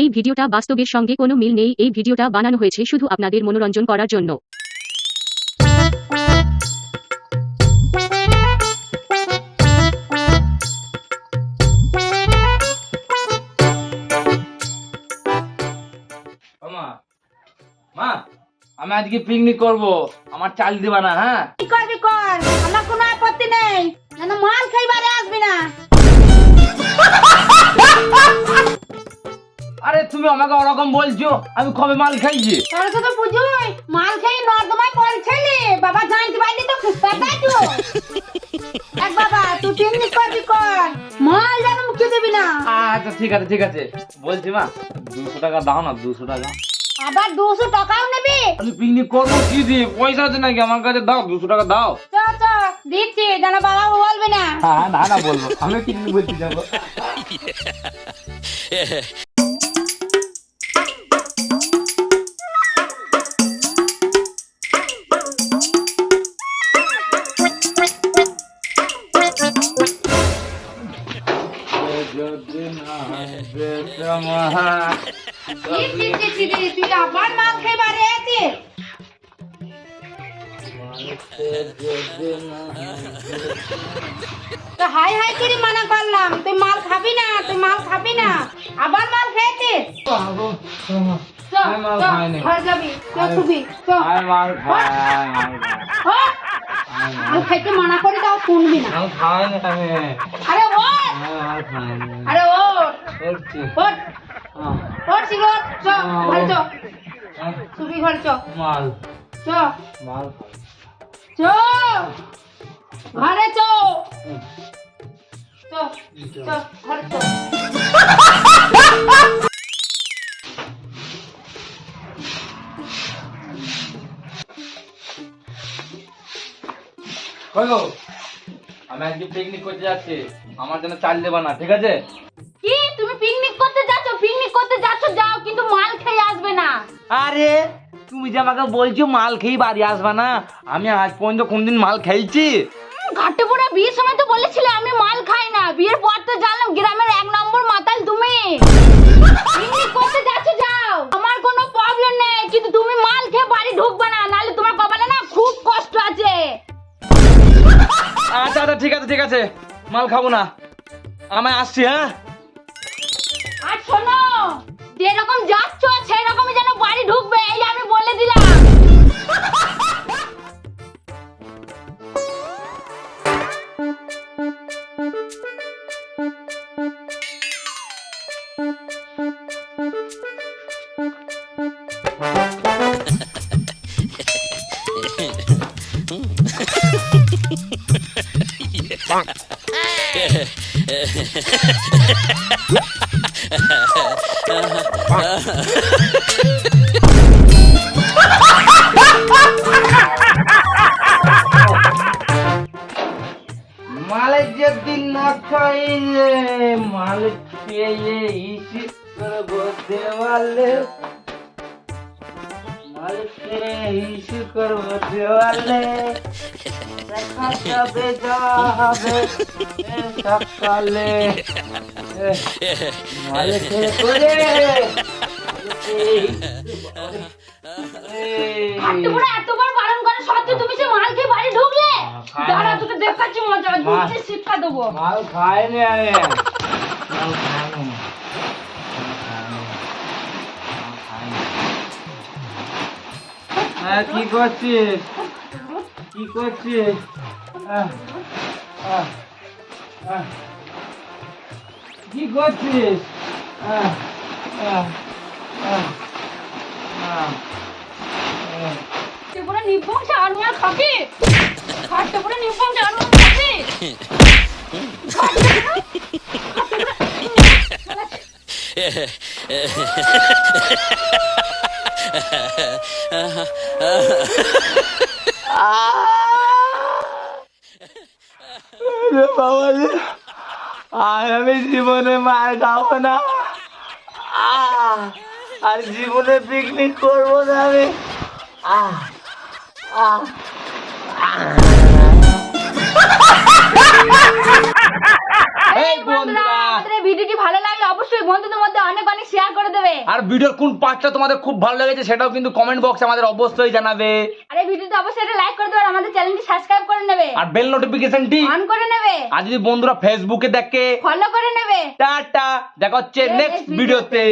এই ভিডিওটা বাস্তবের সঙ্গে কোনো মিল নেই। এই ভিডিওটা বানানো হয়েছে শুধু আপনাদের মনোরঞ্জন করার জন্য। আমি আজকে পিকনিক করব। আমার চাল দিবা না হ্যাঁ? কি করবি কর? আমার কোনো আপত্তি নেই। যেন মাল খাইবারে আসবি না। আরে তুমি আমাকে ওরকম বলছো আমি কবে মাল খাইছি? সরস্বতী পুজোয় মাল খেয়ে নর্দমায় পড়ছিলি। বাবা জানতে পারলি তো খুশপাতাই তো। এক বাবা তুই পিকনিক করবি কর। মাল যেন মুখে দিবি না। আচ্ছা ঠিক আছে ঠিক আছে। বলছি মা দুশো টাকা দাও না দুশো টাকা। আবার দুশো টাকাও নেবি? আমি পিকনিক করব কি দিয়ে? পয়সা আছে নাকি? আমার কাছে দাও দুশো টাকা দাও। চ চ দিচ্ছি যেন বাবা বলবে না। হ্যাঁ না না বলব। আমি পিকনিক বলতে যাব। যদি না তুই আবার মাল তো হাই হাই করে মানা করলাম তুই মাল খাবি না তুই মাল খাবি না আবার মাল খেয়েছিস। ঘর যাবি মাল খাই হট। খাইতে মানা করে তাও শুনবি না। মাল খাই না আমি আরে আমি মাল খাই আরে করছি ওঠ ওঠ। শিগর চ ঘর চ। সুবি ঘর চ। মাল। চ। মাল। চ। ঘরে চ। চ চ ঘরে চ। কই আমি আজকে পিকনিক করতে যাচ্ছি। আমার জন্য চাল দেবা না ঠিক আছে? কি? তুমি পিকনিক করতে যাচ্ছ? পিকনিক করতে যাচ্ছ? যাও কিন্তু মাল খেয়ে আসবে না। আরে তুমি যে আমাকে বলছো মাল খেয়ে বাড়ি আসবা না আমি আজ পর্যন্ত কোনদিন মাল খেয়েছি? ঘাটে পড়ে বিয়ের সময় তো বলেছিলে আমি মাল খাই না। বিয়ের পর তো জানলাম গ্রামের এক নম্বর মাতাল তুমি। পিকনিক করতে ঠিক আছে মাল খাব না। আমায় আসছি হ্যাঁ? আর শোনো যেরকম যাচ্ছ সেরকমই যেন বাড়ি ঢুকবে এই আমি বলে দিলাম। মালে যদি না খাইলে মাল খেয়ে ইসি করব দেওয়ালে সকালে এতবার বারণ করে সত্ত্বেও তুমি সে মাল খেয়ে বাড়ি ঢুকলে দাঁড়া তোকে দেখাচ্ছি মজা। শিক্ষা দেবো মাল খাইনি আমি মাল খাইনি। হ্যাঁ কি করছিস? কি করছিস। কি করছিস? আহ। ঘাটে পড়ে মার খাবি চার মার খাবি আরে বাবা আর আমি জীবনে মার খাব না আর জীবনে পিকনিক করব না আমি আহ আহ এই বন্ধুরা আমাদের এই ভিডিওটি ভালো লাগলে অবশ্যই বন্ধুদের মধ্যে অনেক অনেক শেয়ার করে দেবে আর ভিডিওর কোন পার্টটা তোমাদের খুব ভালো লেগেছে সেটাও কিন্তু কমেন্ট বক্সে আমাদের অবশ্যই জানাবে। আর এই ভিডিওটা অবশ্যই একটা লাইক করে দেবে আর আমাদের চ্যানেলটি সাবস্ক্রাইব করে নেবে। আর বেল নোটিফিকেশনটি অন করে নেবে। আর যদি বন্ধুরা ফেসবুকে দেখে ফলো করে নেবে। টাটা দেখা হচ্ছে নেক্সট নেক্সট ভিডিওতে